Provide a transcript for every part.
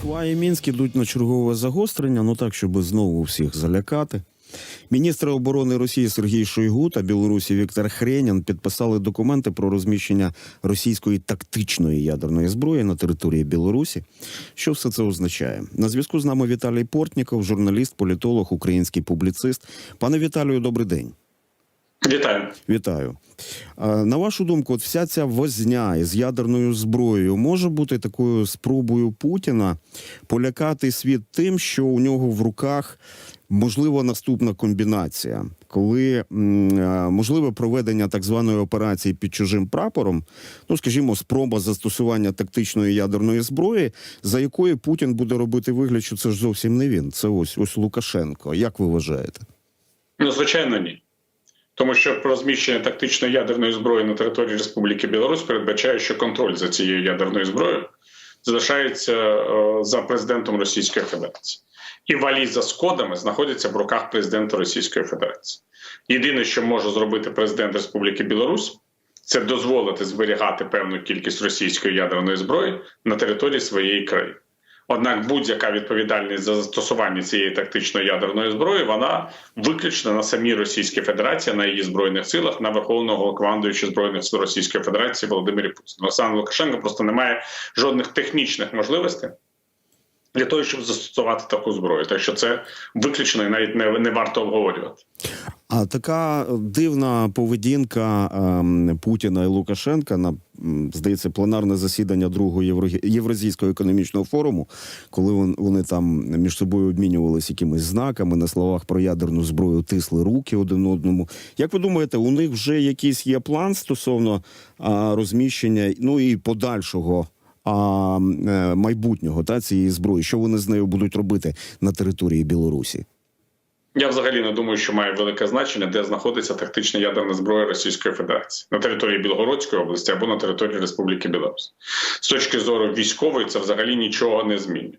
Москва і Мінськ ідуть на чергове загострення, ну так, щоб знову всіх залякати. Міністри оборони Росії Сергій Шойгу та Білорусі Віктор Хренін підписали документи про розміщення російської тактичної ядерної зброї на території Білорусі. Що все це означає? На зв'язку з нами Віталій Портніков, журналіст, політолог, український публіцист. Пане Віталію, добрий день. Вітаю. Вітаю. На вашу думку, от вся ця возня із ядерною зброєю може бути такою спробою Путіна полякати світ тим, що у нього в руках можливо наступна комбінація, коли можливе проведення так званої операції під чужим прапором, ну скажімо, спроба застосування тактичної ядерної зброї, за якою Путін буде робити вигляд, що це ж зовсім не він. Це ось ось Лукашенко. Як ви вважаєте? Ну, звичайно, ні. Тому що розміщення тактичної ядерної зброї на території Республіки Білорусь передбачає, що контроль за цією ядерною зброєю залишається е, за президентом Російської Федерації. І валіза з кодами знаходиться в руках президента Російської Федерації. Єдине, що може зробити президент Республіки Білорусь, це дозволити зберігати певну кількість російської ядерної зброї на території своєї країни. Однак будь-яка відповідальність за застосування цієї тактичної ядерної зброї вона виключена на самій Російській Федерації, на її збройних силах, на верховного командуюча збройних сил Російської Федерації Володимирі Путіну. Олександр Лукашенко просто не має жодних технічних можливостей для того, щоб застосувати таку зброю. Так що це виключено і навіть не, не варто обговорювати. А така дивна поведінка ем, Путіна і Лукашенка на здається пленарне засідання другого. Євразійського економічного форуму, коли вони там між собою обмінювалися якимись знаками на словах про ядерну зброю, тисли руки один одному. Як ви думаєте, у них вже якийсь є план стосовно а, розміщення, ну і подальшого а, е, майбутнього та цієї зброї? Що вони з нею будуть робити на території Білорусі? Я взагалі не думаю, що має велике значення, де знаходиться тактична ядерна зброя Російської Федерації на території Білгородської області або на території Республіки Білорусь. З точки зору військової, це взагалі нічого не змінює.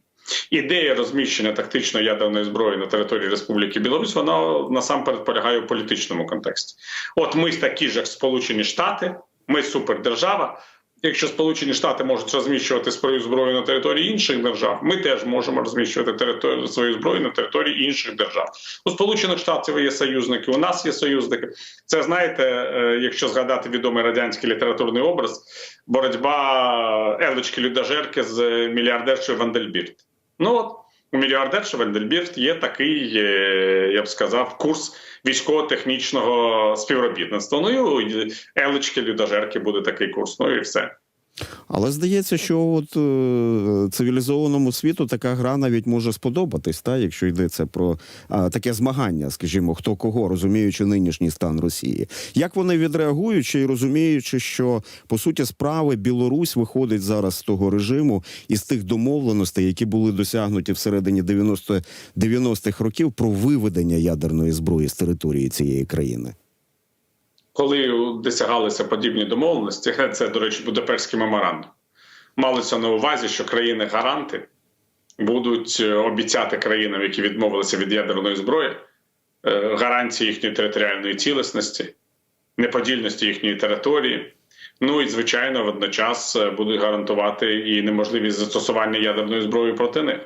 Ідея розміщення тактичної ядерної зброї на території Республіки Білорусь, вона насамперед полягає у політичному контексті. От ми такі ж, як Сполучені Штати, ми супердержава. Якщо Сполучені Штати можуть розміщувати свою зброю на території інших держав, ми теж можемо розміщувати територію свою зброю на території інших держав. У Сполучених Штатів є союзники, у нас є союзники. Це знаєте, е, якщо згадати відомий радянський літературний образ, боротьба елочки Людожерки з мільярдершою Вандельбірт. Ну от у мільярдерші Вендельбірт є такий, е, я б сказав, курс військово-технічного співробітництва. Ну і у Елечки Людожерки буде такий курс. Ну і все. Але здається, що от е, цивілізованому світу така гра навіть може сподобатись, та якщо йдеться про е, таке змагання, скажімо, хто кого, розуміючи нинішній стан Росії. Як вони відреагують, і розуміючи, що по суті справи Білорусь виходить зараз з того режиму і з тих домовленостей, які були досягнуті всередині 90 90-х років про виведення ядерної зброї з території цієї країни. Коли досягалися подібні домовленості, це, до речі, Будапештський меморандум. Малося на увазі, що країни-гаранти будуть е, обіцяти країнам, які відмовилися від ядерної зброї, е, гарантії їхньої територіальної цілісності, неподільності їхньої території. Ну і звичайно, водночас е, будуть гарантувати і неможливість застосування ядерної зброї проти них.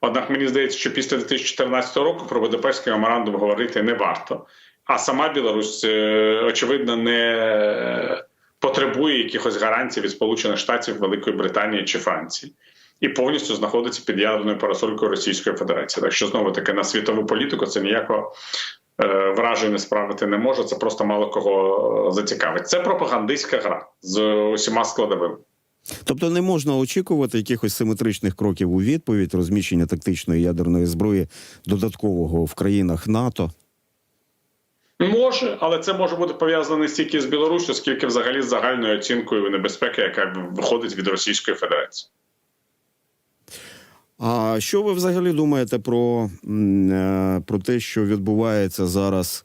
Однак мені здається, що після 2014 року про Будапештський меморандум говорити не варто. А сама Білорусь, е, очевидно, не потребує якихось гарантій від Сполучених Штатів, Великої Британії чи Франції. І повністю знаходиться під ядерною парасолькою Російської Федерації. Так що знову таки на світову політику це ніякого е, враження справити не може. Це просто мало кого зацікавить. Це пропагандистська гра з усіма складовими. Тобто не можна очікувати якихось симетричних кроків у відповідь розміщення тактичної ядерної зброї додаткового в країнах НАТО. Може, але це може бути пов'язано не стільки з Білорусі, скільки взагалі з загальною оцінкою небезпеки, яка виходить від Російської Федерації. А що ви взагалі думаєте про, е, про те, що відбувається зараз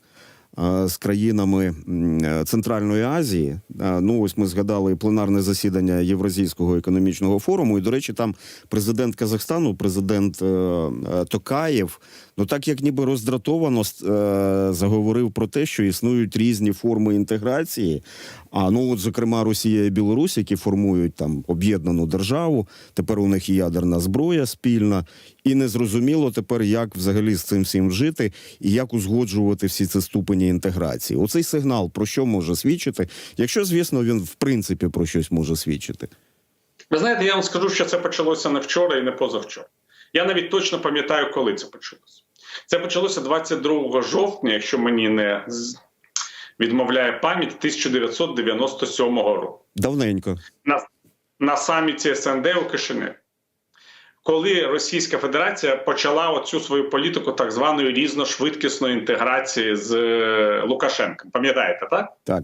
з країнами е, Центральної Азії. Ну, ось ми згадали пленарне засідання Євразійського економічного форуму. І, до речі, там президент Казахстану, президент е, е, Токаєв, ну так як ніби роздратовано заговорив про те, що існують різні форми інтеграції. А ну, от, зокрема, Росія і Білорусь, які формують там об'єднану державу. Тепер у них і ядерна зброя спільна, і незрозуміло тепер, як взагалі з цим всім жити і як узгоджувати всі ці ступені інтеграції. Оцей сигнал про що може свідчити, якщо звісно він в принципі про щось може свідчити. Ви знаєте, я вам скажу, що це почалося не вчора і не позавчора. Я навіть точно пам'ятаю, коли це почалося. Це почалося 22 жовтня, якщо мені не відмовляє пам'ять 1997 року. Давненько. на, на саміті СНД у Кишиневі, коли Російська Федерація почала оцю свою політику так званої різношвидкісної інтеграції з е, Лукашенком. Пам'ятаєте, так? Так.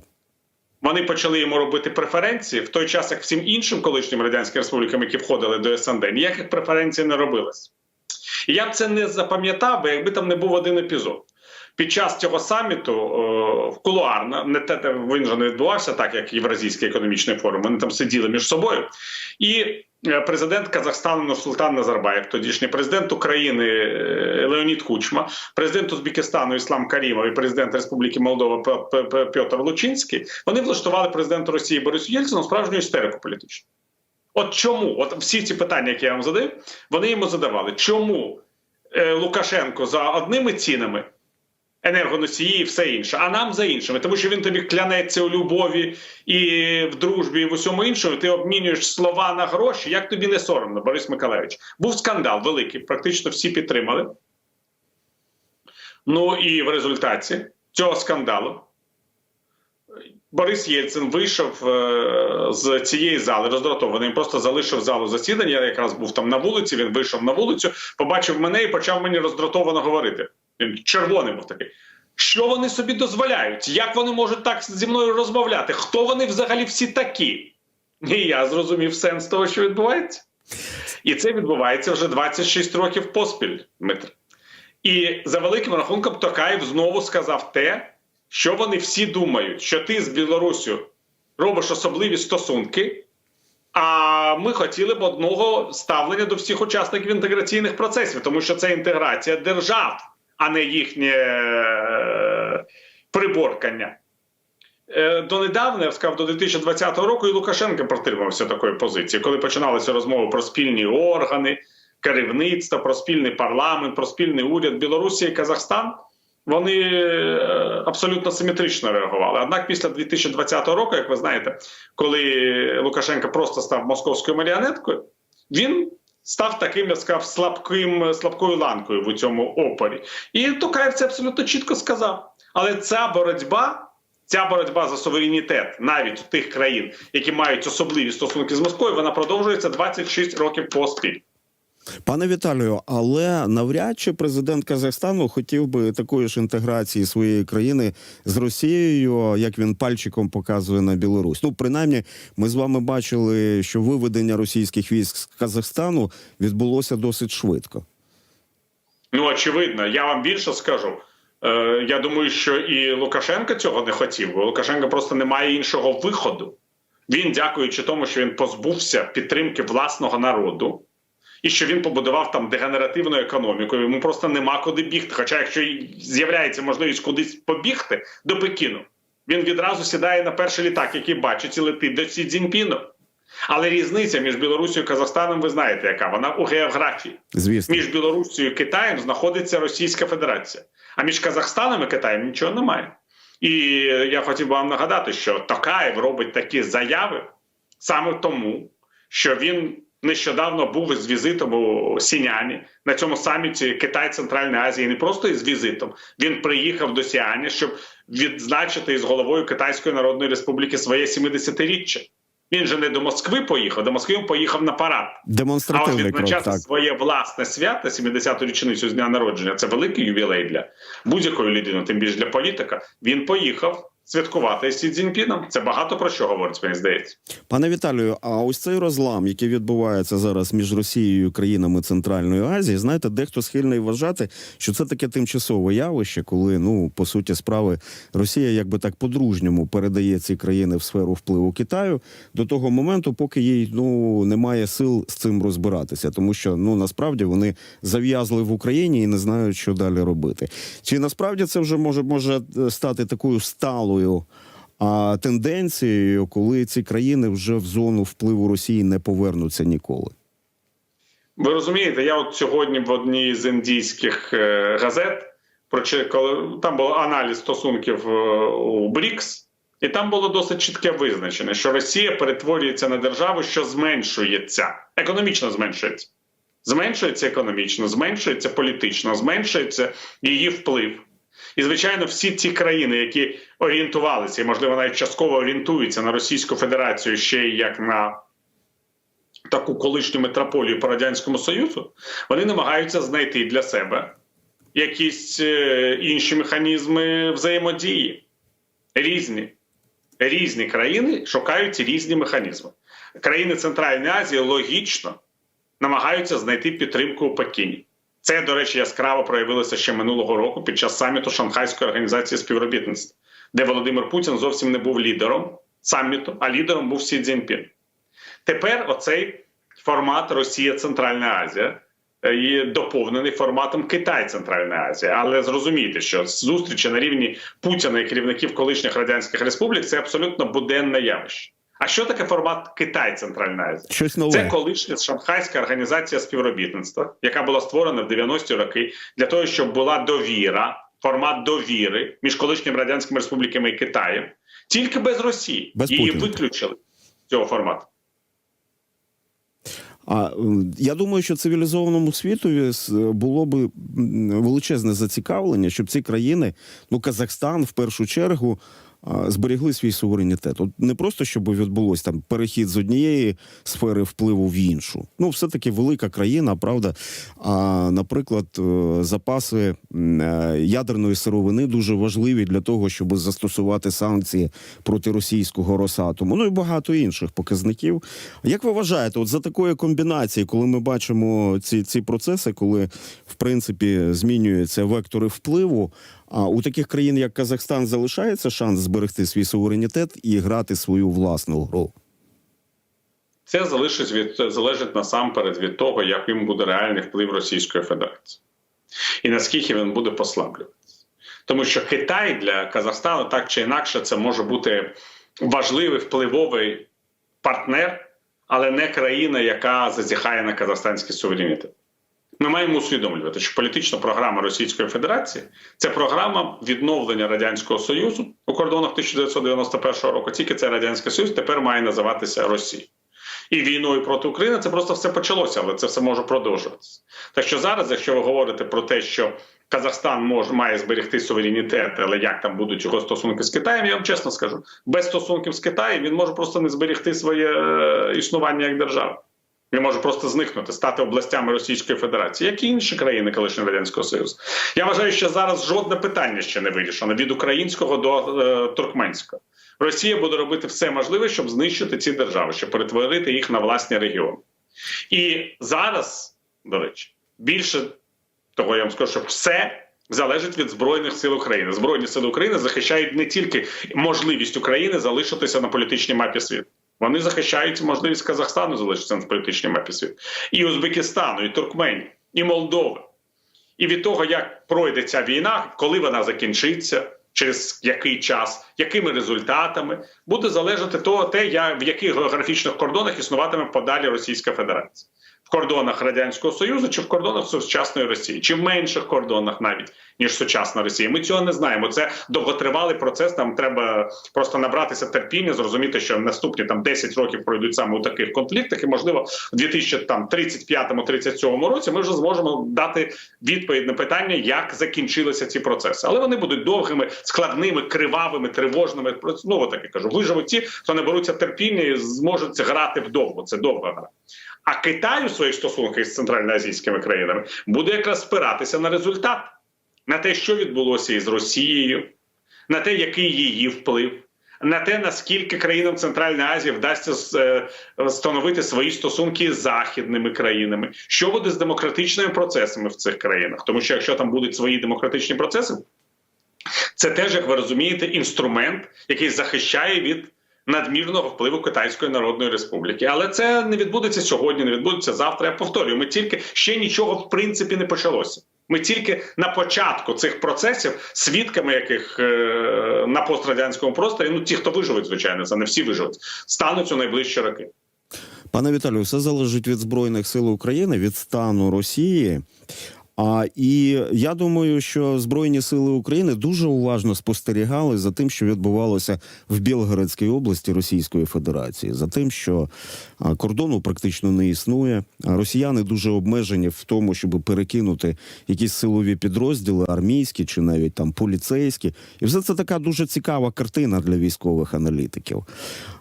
Вони почали йому робити преференції в той час, як всім іншим колишнім радянським республікам, які входили до СНД, ніяких преференцій не робилось. І я б це не запам'ятав, би, якби там не був один епізод. Під час цього саміту е, в кулуарно, не те, він же не відбувався так, як Євразійський економічний форум. Вони там сиділи між собою. І е, президент Казахстану Нурсултан Назарбаєв, тодішній президент України е, Леонід Кучма, президент Узбекистану Іслам Карімов і президент Республіки Молдова Пе- Пе- Пе- Петр Лучинський. Вони влаштували президенту Росії Борису Єльцину справжню істерику політичну. От чому? От всі ці питання, які я вам задаю, вони йому задавали. Чому Лукашенко за одними цінами енергоносії і все інше, а нам за іншими, тому що він тобі клянеться у любові і в дружбі, і в усьому іншому. Ти обмінюєш слова на гроші. Як тобі не соромно, Борис Миколаївич? Був скандал великий, практично всі підтримали. Ну і в результаті цього скандалу Борис Єльцин вийшов е, з цієї зали роздратований. Він просто залишив залу засідання. Я якраз був там на вулиці. Він вийшов на вулицю, побачив мене і почав мені роздратовано говорити. Червоний був такий. Що вони собі дозволяють? Як вони можуть так зі мною розмовляти? Хто вони взагалі всі такі? І я зрозумів сенс того, що відбувається. І це відбувається вже 26 років поспіль, Дмитро. І за великим рахунком Токаєв знову сказав те, що вони всі думають, що ти з Білоруссю робиш особливі стосунки, а ми хотіли б одного ставлення до всіх учасників інтеграційних процесів, тому що це інтеграція держав, а не їхнє е, приборкання. Е, Донедавна, я б сказав, до 2020 року і Лукашенко протримався такої позиції, коли починалися розмови про спільні органи, керівництво, про спільний парламент, про спільний уряд Білорусі і Казахстан. Вони е, абсолютно симетрично реагували. Однак, після 2020 року, як ви знаєте, коли Лукашенко просто став московською маріонеткою, він став таким, я сказав, слабким, слабкою ланкою в цьому опорі. І Токаєв це абсолютно чітко сказав. Але ця боротьба. Ця боротьба за суверенітет навіть у тих країн, які мають особливі стосунки з Москвою, вона продовжується 26 років поспіль. Пане Віталію, але навряд чи президент Казахстану хотів би такої ж інтеграції своєї країни з Росією, як він пальчиком показує на Білорусь. Ну, принаймні, ми з вами бачили, що виведення російських військ з Казахстану відбулося досить швидко. Ну очевидно, я вам більше скажу. Е, я думаю, що і Лукашенко цього не хотів, бо Лукашенко просто не має іншого виходу. Він, дякуючи тому, що він позбувся підтримки власного народу, і що він побудував там дегенеративну економіку. Йому просто нема куди бігти. Хоча, якщо з'являється можливість кудись побігти до Пекіну, він відразу сідає на перший літак, який бачить і летить до Сі Цзіньпіну. Але різниця між Білорусією і Казахстаном, ви знаєте, яка вона у географії. Звісно, Між Білоруссю і Китаєм знаходиться Російська Федерація, а між Казахстаном і Китаєм нічого немає. І я хотів би вам нагадати, що Токаєв робить такі заяви саме тому, що він нещодавно був із візитом у Сіняні на цьому саміті Китай Центральної Азії. Не просто із візитом. Він приїхав до Сіані, щоб відзначити із головою Китайської Народної Республіки своє 70-річчя. Він же не до Москви поїхав, до Москви він поїхав на парад. А от демонстративний крок. Так своє власне свято, 70-ту річницю з дня народження. Це великий ювілей для будь-якої людини, тим більше для політика. Він поїхав святкувати з Сі Цзіньпіном. Це багато про що говорить, мені здається. Пане Віталію, а ось цей розлам, який відбувається зараз між Росією і країнами Центральної Азії, знаєте, дехто схильний вважати, що це таке тимчасове явище, коли ну по суті справи Росія якби так по-дружньому передає ці країни в сферу впливу Китаю до того моменту, поки їй ну немає сил з цим розбиратися, тому що ну насправді вони зав'язли в Україні і не знають, що далі робити. Чи насправді це вже може може стати такою сталою? А тенденцією, коли ці країни вже в зону впливу Росії не повернуться ніколи. Ви розумієте, я от сьогодні в одній з індійських е, газет коли там був аналіз стосунків е, у БРІКС, і там було досить чітке визначення, що Росія перетворюється на державу, що зменшується, економічно зменшується. Зменшується економічно, зменшується політично, зменшується її вплив. І, звичайно, всі ці країни, які орієнтувалися, і, можливо, навіть частково орієнтуються на Російську Федерацію ще як на таку колишню метрополію по радянському союзу, вони намагаються знайти для себе якісь е, інші механізми взаємодії. Різні. Різні країни шукають різні механізми. Країни Центральної Азії логічно намагаються знайти підтримку у Пекіні. Це, до речі, яскраво проявилося ще минулого року під час саміту Шанхайської організації співробітництва, де Володимир Путін зовсім не був лідером саміту, а лідером був Сі Цзіньпін. Тепер оцей формат Росія Центральна Азія е, є доповнений форматом Китай Центральна Азія. Але зрозумійте, що зустрічі на рівні Путіна і керівників колишніх радянських республік це абсолютно буденне явище. А що таке формат Китай Центральна Азія? Щось нове. Це колишня Шанхайська організація співробітництва, яка була створена в 90-ті роки для того, щоб була довіра, формат довіри між колишніми радянськими республіками і Китаєм, тільки без Росії. Без Її Путіна. виключили з цього формату. А я думаю, що цивілізованому світові було би величезне зацікавлення, щоб ці країни, ну Казахстан в першу чергу. А, Зберегли свій суверенітет. От не просто щоб відбулось там перехід з однієї сфери впливу в іншу. Ну, все таки велика країна, правда. А наприклад, е, запаси е, ядерної сировини дуже важливі для того, щоб застосувати санкції проти російського Росатому. Ну і багато інших показників. Як ви вважаєте, от за такої комбінації, коли ми бачимо ці, ці процеси, коли в принципі змінюються вектори впливу, а у таких країн, як Казахстан, залишається шанс зберегти свій суверенітет і грати свою власну гру? Це залежить від залежить насамперед від того, як їм буде реальний вплив Російської Федерації, і наскільки він буде послаблюватися. Тому що Китай для Казахстану так чи інакше це може бути важливий впливовий партнер, але не країна, яка зазіхає на казахстанський суверенітет. Ми маємо усвідомлювати, що політична програма Російської Федерації це програма відновлення радянського союзу у кордонах 1991 року. Тільки цей радянський союз тепер має називатися Росією. І війною проти України це просто все почалося, але це все може продовжуватися. Так що зараз, якщо ви говорите про те, що Казахстан може має зберегти суверенітет, але як там будуть його стосунки з Китаєм, я вам чесно скажу, без стосунків з Китаєм він може просто не зберегти своє е, існування як держава. Він може просто зникнути, стати областями Російської Федерації, як і інші країни колишнього радянського союзу. Я вважаю, що зараз жодне питання ще не вирішено від українського до е, туркменського. Росія буде робити все можливе, щоб знищити ці держави, щоб перетворити їх на власні регіони. І зараз, до речі, більше того, я вам скажу, що все залежить від збройних сил України. Збройні сили України захищають не тільки можливість України залишитися на політичній мапі світу. Вони захищають можливість Казахстану залишитися на політичній мапі світу, і Узбекистану, і Туркменії, і Молдови. І від того, як пройде ця війна, коли вона закінчиться, через який час, якими результатами, буде залежати того, те, в яких географічних кордонах існуватиме подалі Російська Федерація. Кордонах Радянського Союзу чи в кордонах сучасної Росії, чи в менших кордонах навіть ніж сучасна Росія. Ми цього не знаємо. Це довготривалий процес. Нам треба просто набратися терпіння, зрозуміти, що наступні там 10 років пройдуть саме у таких конфліктах, і можливо, в 2035-37 році ми вже зможемо дати відповідь на питання, як закінчилися ці процеси. Але вони будуть довгими, складними, кривавими, тривожними. Знову таки кажу, виживуть ті, хто наберуться терпіння і зможуть грати вдовго. Це довга гра. А Китай у своїх стосунках з центральноазійськими країнами буде якраз спиратися на результат, на те, що відбулося із Росією, на те, який її вплив, на те, наскільки країнам Центральної Азії вдасться е, встановити свої стосунки з західними країнами, що буде з демократичними процесами в цих країнах, тому що якщо там будуть свої демократичні процеси, це теж, як ви розумієте, інструмент, який захищає від надмірного впливу Китайської Народної Республіки. Але це не відбудеться сьогодні, не відбудеться завтра. Я повторюю, ми тільки ще нічого в принципі не почалося. Ми тільки на початку цих процесів, свідками яких е, на пострадянському просторі, ну ті, хто виживуть, звичайно, це не всі виживуть, стануть у найближчі роки. Пане Віталію, все залежить від Збройних сил України, від стану Росії. А і я думаю, що Збройні сили України дуже уважно спостерігали за тим, що відбувалося в Білгородській області Російської Федерації, за тим, що кордону практично не існує. Росіяни дуже обмежені в тому, щоб перекинути якісь силові підрозділи, армійські чи навіть там поліцейські. І все це така дуже цікава картина для військових аналітиків.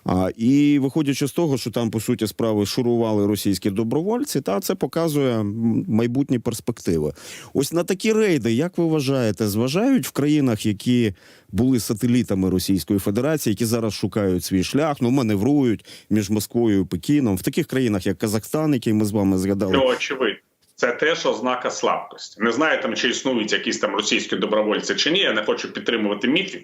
А, і виходячи з того, що там по суті справи шурували російські добровольці, та це показує майбутні перспективи. Ось на такі рейди, як ви вважаєте, зважають в країнах, які були сателітами Російської Федерації, які зараз шукають свій шлях, ну маневрують між Москвою і Пекіном, в таких країнах, як Казахстан, який ми з вами згадали. Ну, очевидно. Це теж ознака слабкості. Не знаю, там чи існують якісь там російські добровольці чи ні. Я не хочу підтримувати міфів.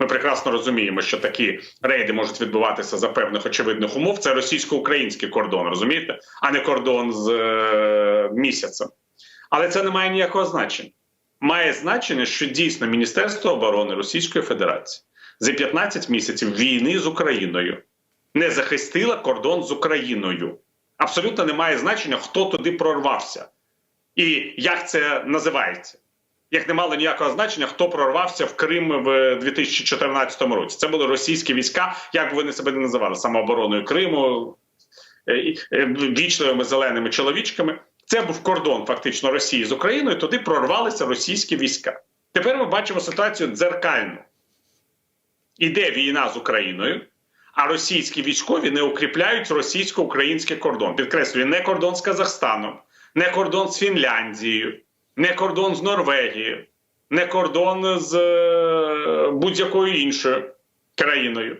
Ми прекрасно розуміємо, що такі рейди можуть відбуватися за певних очевидних умов. Це російсько-український кордон, розумієте, а не кордон з е, місяцем. Але це не має ніякого значення. Має значення, що дійсно Міністерство оборони Російської Федерації за 15 місяців війни з Україною не захистило кордон з Україною. Абсолютно не має значення, хто туди прорвався і як це називається. Як не мало ніякого значення, хто прорвався в Крим в 2014 році. Це були російські війська, як би вони себе не називали, самообороною Криму, е, е, вічливими зеленими чоловічками. Це був кордон фактично Росії з Україною. Туди прорвалися російські війська. Тепер ми бачимо ситуацію дзеркальну. Іде війна з Україною, а російські військові не укріпляють російсько-український кордон. Підкреслюю, не кордон з Казахстаном, не кордон з Фінляндією, не кордон з Норвегією, не кордон з е, будь-якою іншою країною.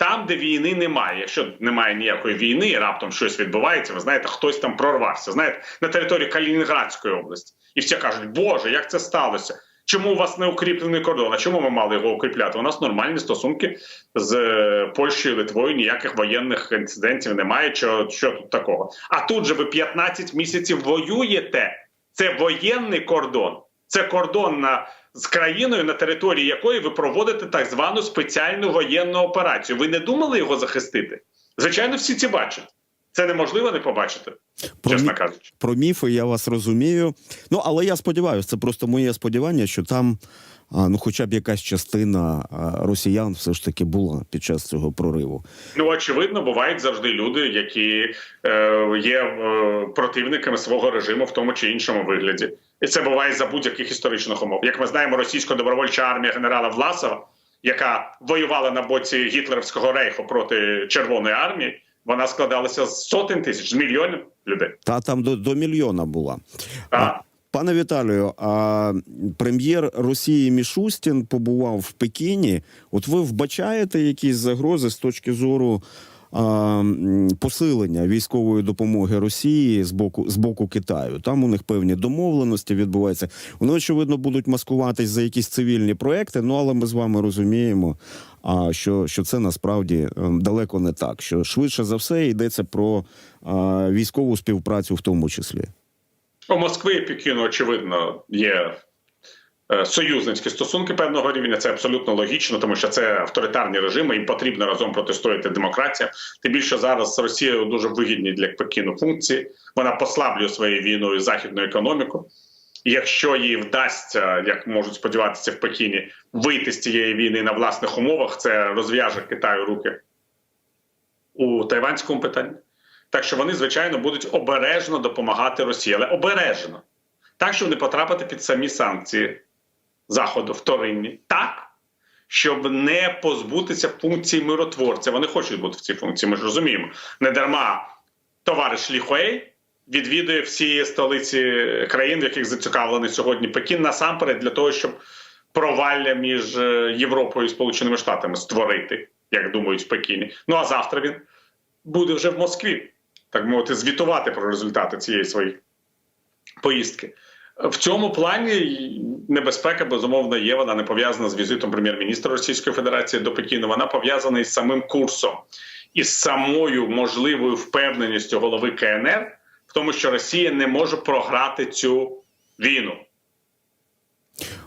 Там, де війни немає. Якщо немає ніякої війни, раптом щось відбувається, ви знаєте, хтось там прорвався. Знаєте, на території Калінінградської області. І всі кажуть, Боже, як це сталося? Чому у вас не укріплений кордон? А чому ми мали його укріпляти? У нас нормальні стосунки з е, Польщею, Литвою, ніяких воєнних інцидентів немає. Що, що тут такого? А тут же ви 15 місяців воюєте. Це воєнний кордон. Це кордон на з країною, на території якої ви проводите так звану спеціальну воєнну операцію. Ви не думали його захистити? Звичайно, всі ці бачать. Це неможливо не побачити, Про чесно кажучи. Про міфи я вас розумію. Ну але я сподіваюся, це просто моє сподівання, що там. А, ну, хоча б якась частина росіян все ж таки була під час цього прориву. Ну очевидно, бувають завжди люди, які е, є е, противниками свого режиму в тому чи іншому вигляді, і це буває за будь-яких історичних умов. Як ми знаємо, російсько-добровольча армія генерала Власова, яка воювала на боці гітлерівського рейху проти Червоної армії, вона складалася з сотень тисяч, з мільйонів людей. Та там до, до мільйона була. А, Пане Віталію, а прем'єр Росії Мішустін побував в Пекіні. От ви вбачаєте якісь загрози з точки зору а, посилення військової допомоги Росії з боку з боку Китаю? Там у них певні домовленості відбуваються. Вони очевидно будуть маскуватись за якісь цивільні проекти. Ну але ми з вами розуміємо, а що, що це насправді ем, далеко не так. Що швидше за все йдеться про а, військову співпрацю, в тому числі. У Москви і Пекіну, очевидно, є е, союзницькі стосунки певного рівня. Це абсолютно логічно, тому що це авторитарні режими, їм потрібно разом протистояти демократія. Тим більше зараз Росія у дуже вигідні для Пекіну функції. Вона послаблює своєю війною західну економіку. Якщо їй вдасться, як можуть сподіватися в Пекіні, вийти з цієї війни на власних умовах, це розв'яже Китаю руки у тайванському питанні. Так що вони, звичайно, будуть обережно допомагати Росії, але обережно, так, щоб не потрапити під самі санкції Заходу вторинні, так, щоб не позбутися функції миротворця. Вони хочуть бути в цій функції. Ми ж розуміємо. Не дарма товариш Лі Хуей відвідує всі столиці країн, в яких зацікавлений сьогодні Пекін, насамперед для того, щоб провалля між е, Європою і Сполученими Штатами створити, як думають в Пекіні. Ну а завтра він буде вже в Москві, так мовити, звітувати про результати цієї своєї поїздки. В цьому плані небезпека безумовно є. Вона не пов'язана з візитом прем'єр-міністра Російської Федерації до Пекіну. Вона пов'язана із самим курсом із самою можливою впевненістю голови КНР в тому, що Росія не може програти цю війну.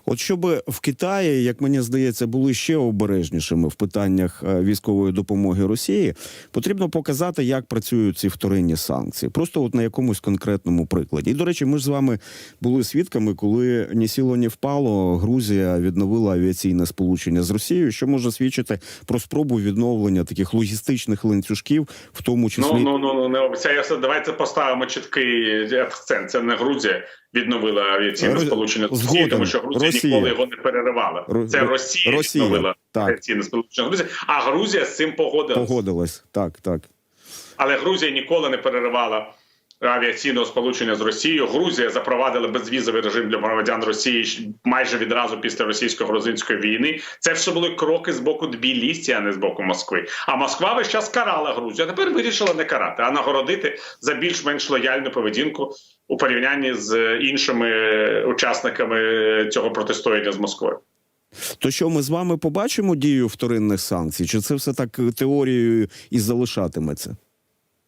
От щоб в Китаї, як мені здається, були ще обережнішими в питаннях е, військової допомоги Росії, потрібно показати, як працюють ці вторинні санкції, просто от на якомусь конкретному прикладі. І до речі, ми ж з вами були свідками, коли ні сіло, ні впало, Грузія відновила авіаційне сполучення з Росією, що може свідчити про спробу відновлення таких логістичних ланцюжків, в тому числі Ну ну ну ну не обіцяю. Давайте поставимо чіткий акцент. Це не Грузія відновила авіаційне Роз- сполучення з Росією, тому що Грузія, Росія. ніколи його не переривала. Ро- Це Росія, Росія, відновила так. авіаційне сполучення з Грузією, а Грузія з цим погодилась. погодилась. Так, так. Але Грузія ніколи не переривала авіаційного сполучення з Росією. Грузія запровадила безвізовий режим для громадян Росії майже відразу після російсько-грузинської війни. Це все були кроки з боку Тбілісі, а не з боку Москви. А Москва весь час карала Грузію. а Тепер вирішила не карати, а нагородити за більш-менш лояльну поведінку у порівнянні з іншими учасниками цього протистояння з Москвою. То що ми з вами побачимо дію вторинних санкцій? Чи це все так теорією і залишатиметься?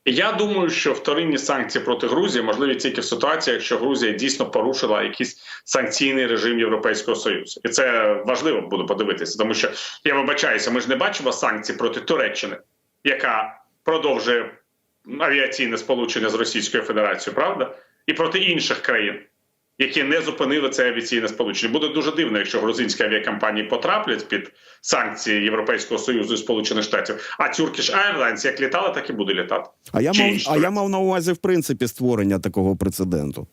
Я думаю, що вторинні санкції проти Грузії можливі тільки в ситуації, якщо Грузія дійсно порушила якийсь санкційний режим Європейського союзу, і це важливо буде подивитися, тому що я вибачаюся, ми ж не бачимо санкцій проти Туреччини, яка продовжує авіаційне сполучення з Російською Федерацією, правда, і проти інших країн. Які не зупинили це авіаційне сполучення, буде дуже дивно, якщо грузинські авіакомпанії потраплять під санкції Європейського союзу і Сполучених Штатів. А Turkish Airlines як літала, так і буде літати. А я Чи мав, а я мав на увазі в принципі створення такого прецеденту.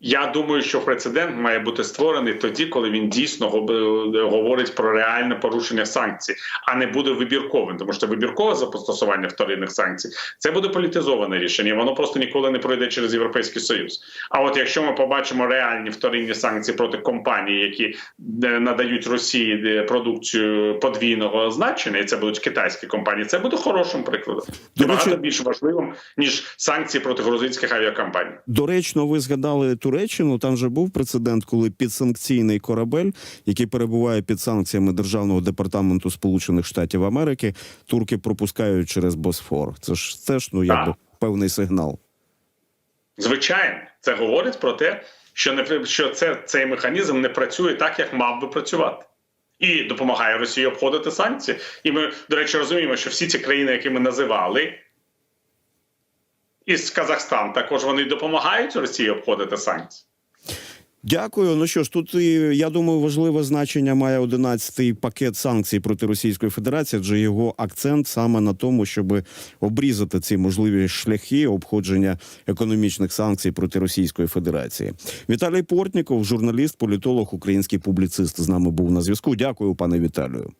Я думаю, що прецедент має бути створений тоді, коли він дійсно гоб- говорить про реальне порушення санкцій, а не буде вибірковим, тому що вибіркове застосування вторинних санкцій це буде політизоване рішення. Воно просто ніколи не пройде через європейський союз. А от якщо ми побачимо реальні вторинні санкції проти компаній, які е, надають Росії е, продукцію подвійного значення, і це будуть китайські компанії, це буде хорошим прикладом. До Набагато більш важливим ніж санкції проти грузинських авіакомпаній. Доречно, ви згадали Туреччину. Там же був прецедент, коли підсанкційний корабель, який перебуває під санкціями Державного департаменту Сполучених Штатів Америки, турки пропускають через Босфор. Це ж теж ну якби певний сигнал. Звичайно, це говорить про те, що не що це цей механізм не працює так, як мав би працювати, і допомагає Росії обходити санкції. І ми, до речі, розуміємо, що всі ці країни, які ми називали, і Казахстан також вони допомагають Росії обходити санкції. Дякую. Ну що ж, тут я думаю, важливе значення має 11-й пакет санкцій проти Російської Федерації, адже його акцент саме на тому, щоб обрізати ці можливі шляхи обходження економічних санкцій проти Російської Федерації. Віталій Портніков, журналіст, політолог, український публіцист, з нами був на зв'язку. Дякую, пане Віталію.